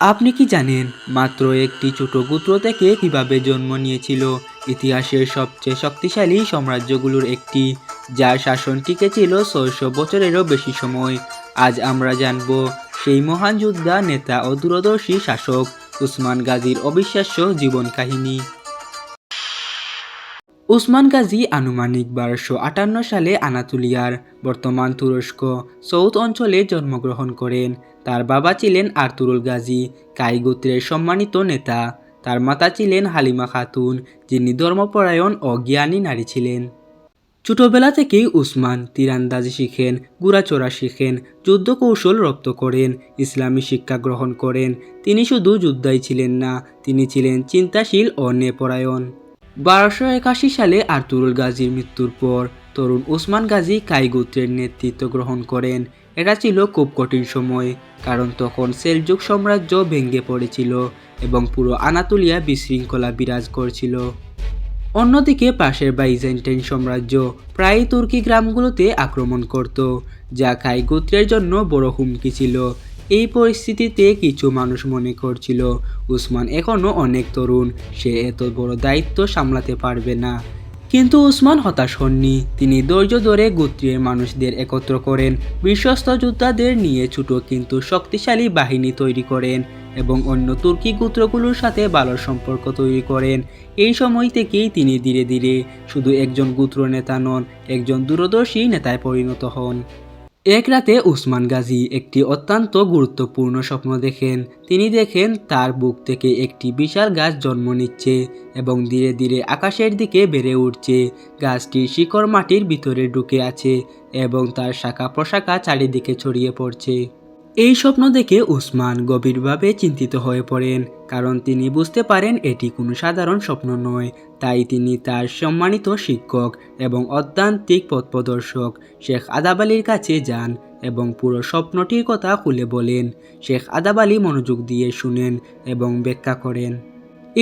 আপনি কি জানেন, মাত্র একটি ছোট গোত্র থেকে কীভাবে জন্ম নিয়েছিল? ইতিহাসের সবচেয়ে শক্তিশালী সাম্রাজ্যগুলোর একটি, যার শাসন টিকেছিল ছয়শো বছরেরও বেশি সময়। আজ আমরা জানব, সেই মহান যোদ্ধা, নেতা ও দূরদর্শী শাসক উসমান গাজীর অবিশ্বাস্য জীবন কাহিনী। উসমান গাজী আনুমানিক বারোশো আটান্ন সালে আনাতুলিয়ার বর্তমান তুরস্ক সৌদ অঞ্চলে জন্মগ্রহণ করেন। তার বাবা ছিলেন আর্তুরুল গাজী, কাই গোত্রের সম্মানিত নেতা। তার মাতা ছিলেন হালিমা খাতুন, যিনি ধর্মপরায়ণ ও জ্ঞানী নারী ছিলেন। ছোটবেলা থেকেই উসমান তীরান্দাজি শিখেন গুড়াচোরা শিখেন যুদ্ধ কৌশল রপ্ত করেন, ইসলামী শিক্ষা গ্রহণ করেন। তিনি শুধু যোদ্ধাই ছিলেন না, তিনি ছিলেন চিন্তাশীল ও নেপরায়ণ। বারোশো একাশি সালে আর্তুরুল গাজীর মৃত্যুর পর তরুণ উসমান গাজী কাই গোত্রের নেতৃত্ব গ্রহণ করেন। এটা ছিল খুব কঠিন সময়, কারণ তখন সেলজুক সাম্রাজ্য ভেঙে পড়েছিল এবং পুরো আনাতুলিয়া বিশৃঙ্খলা বিরাজ করছিল। অন্যদিকে পাশের বাইজেন্টাইন সাম্রাজ্য প্রায়ই তুর্কি গ্রামগুলোতে আক্রমণ করত, যা কাই গোত্রের জন্য বড় হুমকি ছিল। এই পরিস্থিতিতে কিছু মানুষ মনে করছিল, উসমান এখনও অনেক তরুণ, সে এত বড় দায়িত্ব সামলাতে পারবে না। কিন্তু উসমান হতাশ হননি। তিনি ধৈর্য ধরে গোত্রের মানুষদের একত্র করেন, বিশ্বস্ত যোদ্ধাদের নিয়ে ছোট কিন্তু শক্তিশালী বাহিনী তৈরি করেন এবং অন্য তুর্কি গোত্রগুলোর সাথে ভালো সম্পর্ক তৈরি করেন। এই সময় থেকেই তিনি ধীরে ধীরে শুধু একজন গোত্র নেতা নন, একজন দূরদর্শী নেতায় পরিণত হন। এক রাতে উসমান গাজী একটি অত্যন্ত গুরুত্বপূর্ণ স্বপ্ন দেখেন। তিনি দেখেন, তার বুক থেকে একটি বিশাল গাছ জন্ম নিচ্ছে এবং ধীরে ধীরে আকাশের দিকে বেড়ে উঠছে। গাছটি শিকড় মাটির ভিতরে ঢুকে আছে এবং তার শাখা প্রশাখা চারিদিকে ছড়িয়ে পড়ছে। এই স্বপ্ন দেখে উসমান গভীরভাবে চিন্তিত হয়ে পড়েন, কারণ তিনি বুঝতে পারেন এটি কোনো সাধারণ স্বপ্ন নয়। তাই তিনি তার সম্মানিত শিক্ষক এবং অধ্যান্তিক পথপ্রদর্শক শেখ আদাব আলীর কাছে যান এবং পুরো স্বপ্নটির কথা খুলে বলেন। শেখ আদাব আলী মনোযোগ দিয়ে শুনেন এবং ব্যাখ্যা করেন।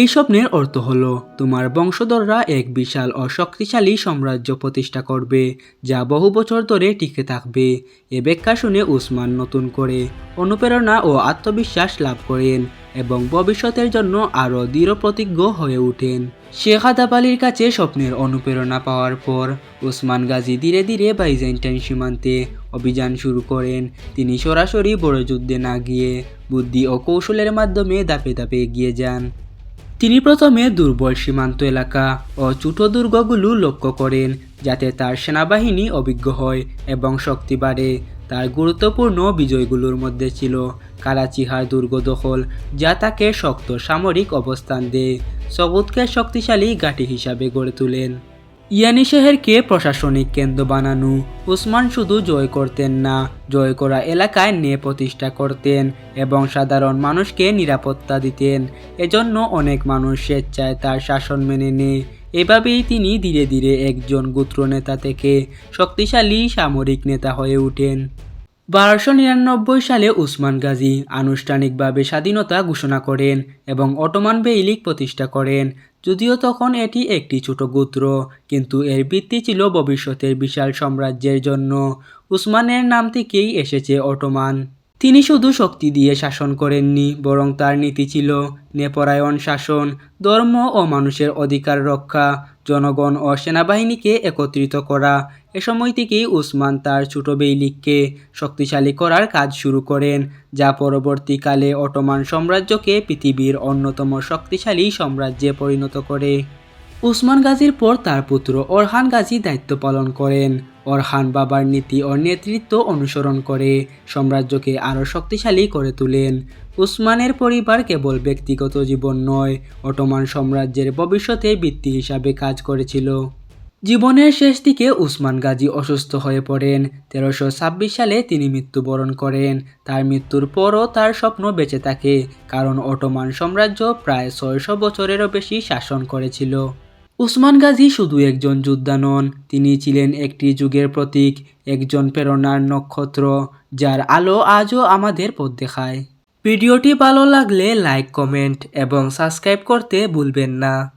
এই স্বপ্নের অর্থ হলো, তোমার বংশধররা এক বিশাল ও শক্তিশালী সাম্রাজ্য প্রতিষ্ঠা করবে, যা বহু বছর ধরে টিকে থাকবে। এ ব্যাখ্যা শুনে উসমান নতুন করে অনুপ্রেরণা ও আত্মবিশ্বাস লাভ করেন এবং ভবিষ্যতের জন্য আরও দৃঢ় প্রতিজ্ঞ হয়ে ওঠেন। শেখ আদাব আলীর কাছে স্বপ্নের অনুপ্রেরণা পাওয়ার পর ওসমান গাজী ধীরে ধীরে বাইজেন্টাইন সীমান্তে অভিযান শুরু করেন। তিনি সরাসরি বড় যুদ্ধে না গিয়ে বুদ্ধি ও কৌশলের মাধ্যমে ধাপে ধাপে এগিয়ে যান। তিনি প্রথমে দুর্বল সীমান্ত এলাকা ও ছোট দুর্গগুলো লক্ষ্য করেন, যাতে তার সেনাবাহিনী অভিজ্ঞ হয় এবং শক্তি বাড়ে। তার গুরুত্বপূর্ণ বিজয়গুলোর মধ্যে ছিল কারাচিহার দুর্গ দখল যা তাকে শক্ত সামরিক অবস্থান দেয়। সবুদকে শক্তিশালী ঘাঁটি হিসাবে গড়ে তোলেন। ইয়ানি শহরকে প্রশাসনিক কেন্দ্র বানানো। উসমান শুধু জয় করতেন না, জয় করা এলাকায় নে প্রতিষ্ঠা করতেন এবং সাধারণ মানুষকে নিরাপত্তা দিতেন। এজন্য অনেক মানুষ স্বেচ্ছায় তার শাসন মেনে নেয়। এভাবেই তিনি ধীরে ধীরে একজন গোত্র নেতা থেকে শক্তিশালী সামরিক নেতা হয়ে ওঠেন। বারোশো নিরানব্বই সালে উসমান গাজী আনুষ্ঠানিকভাবে স্বাধীনতা ঘোষণা করেন এবং অটোমান বেইলিক প্রতিষ্ঠা করেন। যদিও তখন এটি একটি ছোট গোত্র, কিন্তু এর ভিত্তি ছিল ভবিষ্যতের বিশাল সাম্রাজ্যের জন্য। উসমানের নাম থেকেই এসেছে অটোমান। তিনি শুধু শক্তি দিয়ে শাসন করেননি, বরং তার নীতি ছিল নেপরায়ণ শাসন, ধর্ম ও মানুষের অধিকার রক্ষা। জনগণ ও সেনাবাহিনীকে একত্রিত করা। এ সময় থেকেই উসমান তার ছোট বেইলিককে শক্তিশালী করার কাজ শুরু করেন, যা পরবর্তীকালে অটোমান সাম্রাজ্যকে পৃথিবীর অন্যতম শক্তিশালী সাম্রাজ্যে পরিণত করে। উসমান গাজীর পর তার পুত্র ওরহান গাজী দায়িত্ব পালন করেন। অরহান বাবার নীতি ও নেতৃত্ব অনুসরণ করে, সাম্রাজ্যকে আরও শক্তিশালী করে তোলেন। উসমানের পরিবার কেবল ব্যক্তিগত জীবন নয়, অটোমান সাম্রাজ্যের ভবিষ্যতে ভিত্তি হিসাবে কাজ করেছিল। জীবনের শেষ দিকে উসমান গাজী অসুস্থ হয়ে পড়েন। তেরোশো ছাব্বিশ সালে তিনি মৃত্যুবরণ করেন। তার মৃত্যুর পরও তার স্বপ্ন বেঁচে থাকে, কারণ অটোমান সাম্রাজ্য প্রায় ছয়শো বছরেরও বেশি শাসন করেছিল। উসমান গাজী শুধু একজন যোদ্ধা নন, তিনি ছিলেন একটি যুগের প্রতীক, একজন প্রেরণার নক্ষত্র, যার আলো আজও আমাদের পথ দেখায়। ভিডিওটি ভালো লাগলে লাইক, কমেন্ট এবং সাবস্ক্রাইব করতে ভুলবেন না।